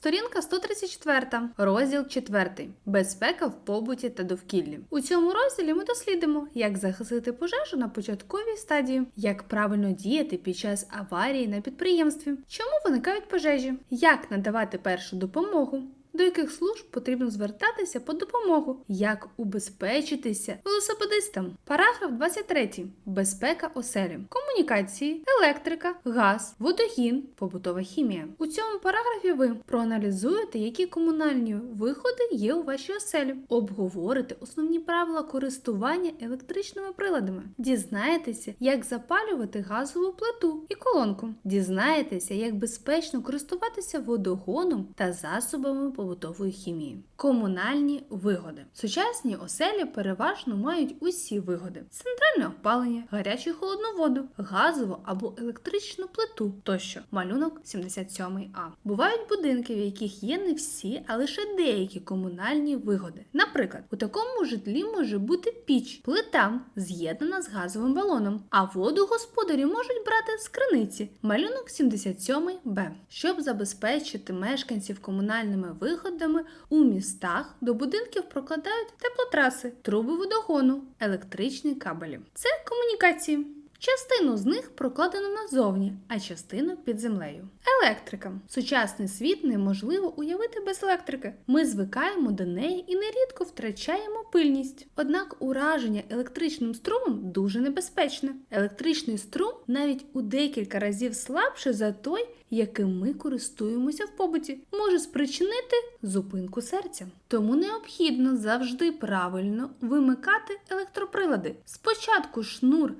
Сторінка 134, розділ 4. Безпека в побуті та довкіллі. У цьому розділі ми дослідимо, як захистити пожежу на початковій стадії, як правильно діяти під час аварії на підприємстві, чому виникають пожежі, як надавати першу допомогу. До яких служб потрібно звертатися по допомогу, як убезпечитися велосипедистам. Параграф 23. Безпека оселі, комунікації, електрика, газ, водогін, побутова хімія. У цьому параграфі ви проаналізуєте, які комунальні виходи є у вашій оселі, обговорите основні правила користування електричними приладами, дізнаєтеся, як запалювати газову плиту і колонку, дізнаєтеся, як безпечно користуватися водогоном та засобами побутової хімії. Комунальні вигоди. Сучасні оселі переважно мають усі вигоди: центральне опалення, гарячу холодну воду, газову або електричну плиту тощо. Малюнок 77А. Бувають будинки, в яких є не всі, а лише деякі комунальні вигоди. Наприклад, у такому житлі може бути піч, плита з'єднана з газовим балоном, а воду господарі можуть брати з криниці. Малюнок 77Б. Щоб забезпечити мешканців комунальними виходами у містах до будинків прокладають теплотраси, труби водогону, електричні кабелі. Це комунікації. Частину з них прокладено назовні, а частину під землею. Електрика. Сучасний світ неможливо уявити без електрики. Ми звикаємо до неї і нерідко втрачаємо пильність. Однак ураження електричним струмом дуже небезпечне. Електричний струм навіть у декілька разів слабше за той, яким ми користуємося в побуті, може спричинити зупинку серця. Тому необхідно завжди правильно вимикати електроприлади. Спочатку шнур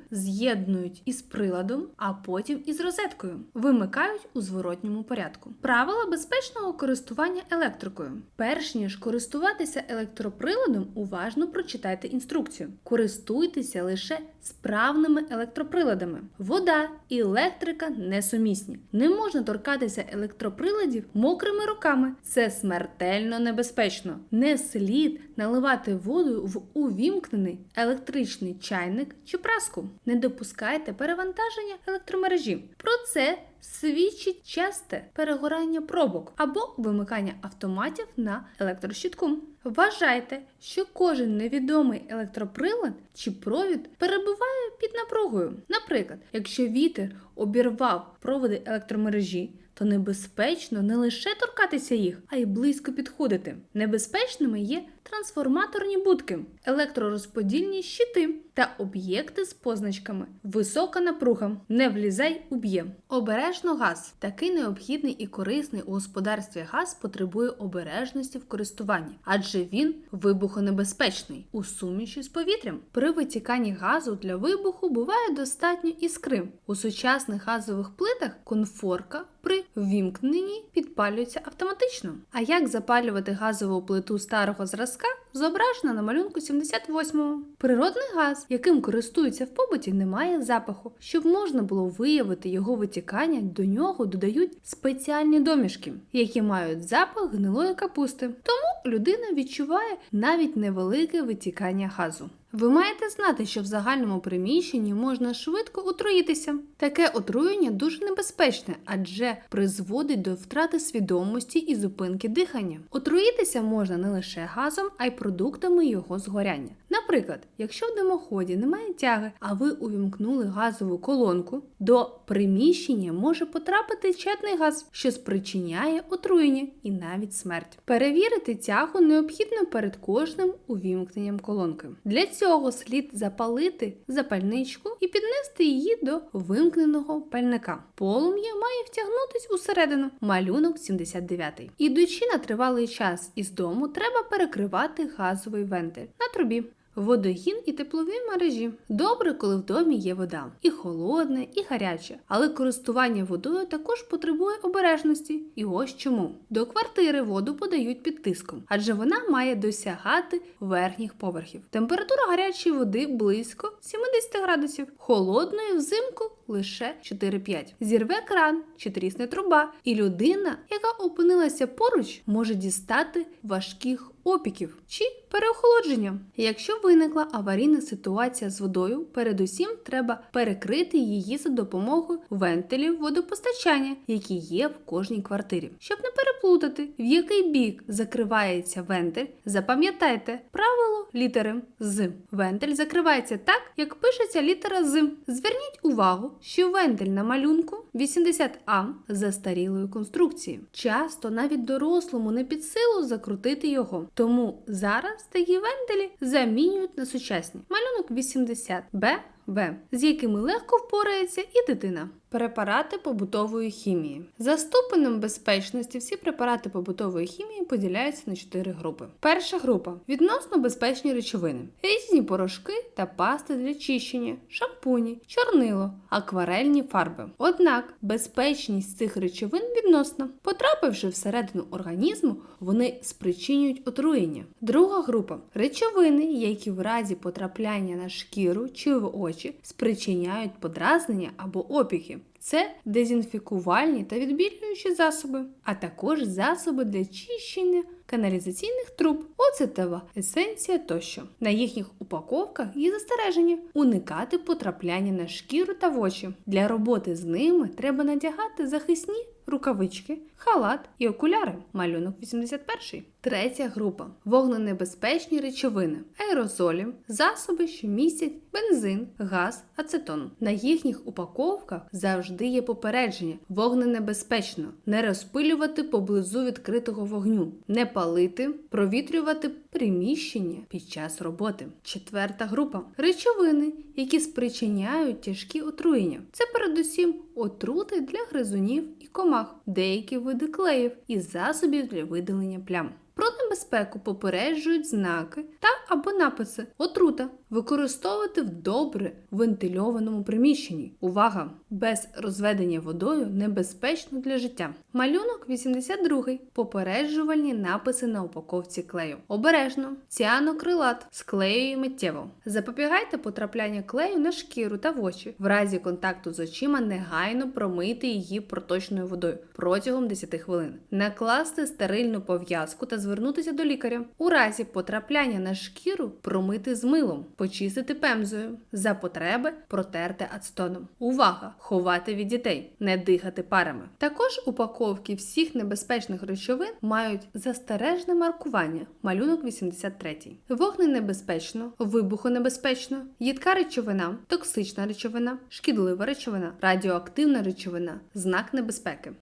з'єднують із приладом, а потім із розеткою. Вимикають у зворотньому порядку. Правила безпечного користування електрикою. Перш ніж користуватися електроприладом, уважно прочитайте інструкцію. Користуйтеся лише справними електроприладами. Вода і електрика несумісні. Не можна торкатися електроприладів мокрими руками. Це смертельно небезпечно. Не слід наливати воду в увімкнений електричний чайник чи праску. Не допускайте перевантаження електромережі. Про це свідчить часте перегорання пробок або вимикання автоматів на електрощитку. Вважайте, що кожен невідомий електроприлад чи провід перебуває під напругою. Наприклад, якщо вітер обірвав проводи електромережі, то небезпечно не лише торкатися їх, а й близько підходити. Небезпечними є трансформаторні будки, електророзподільні щити та об'єкти з позначками Висока напруга. Не влізай уб'є. Обережно газ. Такий необхідний і корисний у господарстві газ потребує обережності в користуванні, адже він вибухонебезпечний у суміші з повітрям. При витіканні газу для вибуху буває достатньо іскри. У сучасних газових плитах конфорка при ввімкненні підпалюється автоматично. А як запалювати газову плиту старого зразка, ласка зображено на малюнку 78-го. Природний газ, яким користуються в побуті, не має запаху. Щоб можна було виявити його витікання, до нього додають спеціальні домішки, які мають запах гнилої капусти. Тому людина відчуває навіть невелике витікання газу. Ви маєте знати, що в загальному приміщенні можна швидко отруїтися. Таке отруєння дуже небезпечне, адже призводить до втрати свідомості і зупинки дихання. Отруїтися можна не лише газом, а й продуктами його згоряння. Наприклад, якщо в димоході немає тяги, а ви увімкнули газову колонку, до приміщення може потрапити чадний газ, що спричиняє отруєння і навіть смерть. Перевірити тягу необхідно перед кожним увімкненням колонки. Для цього слід запалити запальничку і піднести її до вимкненого пальника. Полум'я має втягнутись усередину. Малюнок 79. Ідучи на тривалий час із дому, треба перекривати газовий вентиль на трубі. Водогін і теплові мережі. Добре, коли в домі є вода. І холодне, і гаряче. Але користування водою також потребує обережності. І ось чому. До квартири воду подають під тиском, адже вона має досягати верхніх поверхів. Температура гарячої води близько 70 градусів, холодної взимку лише 4-5. Зірве кран чи трісне труба, і людина, яка опинилася поруч, може дістати важких опіків чи переохолодження. Якщо виникла аварійна ситуація з водою, передусім треба перекрити її за допомогою вентилів водопостачання, які є в кожній квартирі. Щоб не переплутати, в який бік закривається вентиль, запам'ятайте правило літери з. Вентиль закривається так, як пишеться літера з. Зверніть увагу, що вендель на малюнку 80А застарілої конструкції. Часто навіть дорослому не під силу закрутити його. Тому зараз такі венделі замінюють на сучасні. Малюнок 80Б. В, з якими легко впорається і дитина. Препарати побутової хімії. За ступенем безпечності всі препарати побутової хімії поділяються на чотири групи. Перша група відносно безпечні речовини, різні порошки та пасти для чищення, шампуні, чорнило, акварельні фарби. Однак безпечність цих речовин відносна. Потрапивши всередину організму, вони спричинюють отруєння. Друга група речовини, які в разі потрапляння на шкіру чи в очі спричиняють подразнення або опіки. Це дезінфікувальні та відбілюючі засоби, а також засоби для чищення каналізаційних труб, оцетова есенція тощо. На їхніх упаковках є застереження уникати потрапляння на шкіру та в очі. Для роботи з ними треба надягати захисні рукавички, халат і окуляри. Малюнок 81. Третя група вогненебезпечні речовини, аерозолі, засоби, що містять бензин, газ, ацетон. На їхніх упаковках завжди є попередження: вогненебезпечно, не розпилювати поблизу відкритого вогню, не палити, провітрювати приміщення під час роботи. Четверта група речовини, які спричиняють тяжкі отруєння. Це передусім отрути для гризунів і комах, деякі види клеїв і засобів для видалення плям. Про небезпеку попереджують знаки та або написи отрута використовувати в добре вентильованому приміщенні. Увага! Без розведення водою небезпечно для життя. Малюнок 82. Попереджувальні написи на упаковці клею. Обережно, ціанокрилат склеює миттєво. Запобігайте потрапляння клею на шкіру та в очі. В разі контакту з очима негайно промийте її проточною водою протягом 10 хвилин. Накласти стерильну пов'язку та звернутися до лікаря. У разі потрапляння на шкіру промити з милом, почистити пемзою. За потреби протерти ацетоном. Увага! Ховати від дітей, не дихати парами. Також упаковки всіх небезпечних речовин мають застережне маркування. Малюнок 83. Вогненебезпечно, вибухонебезпечно, їдка речовина, токсична речовина, шкідлива речовина, радіоактивна речовина, знак небезпеки.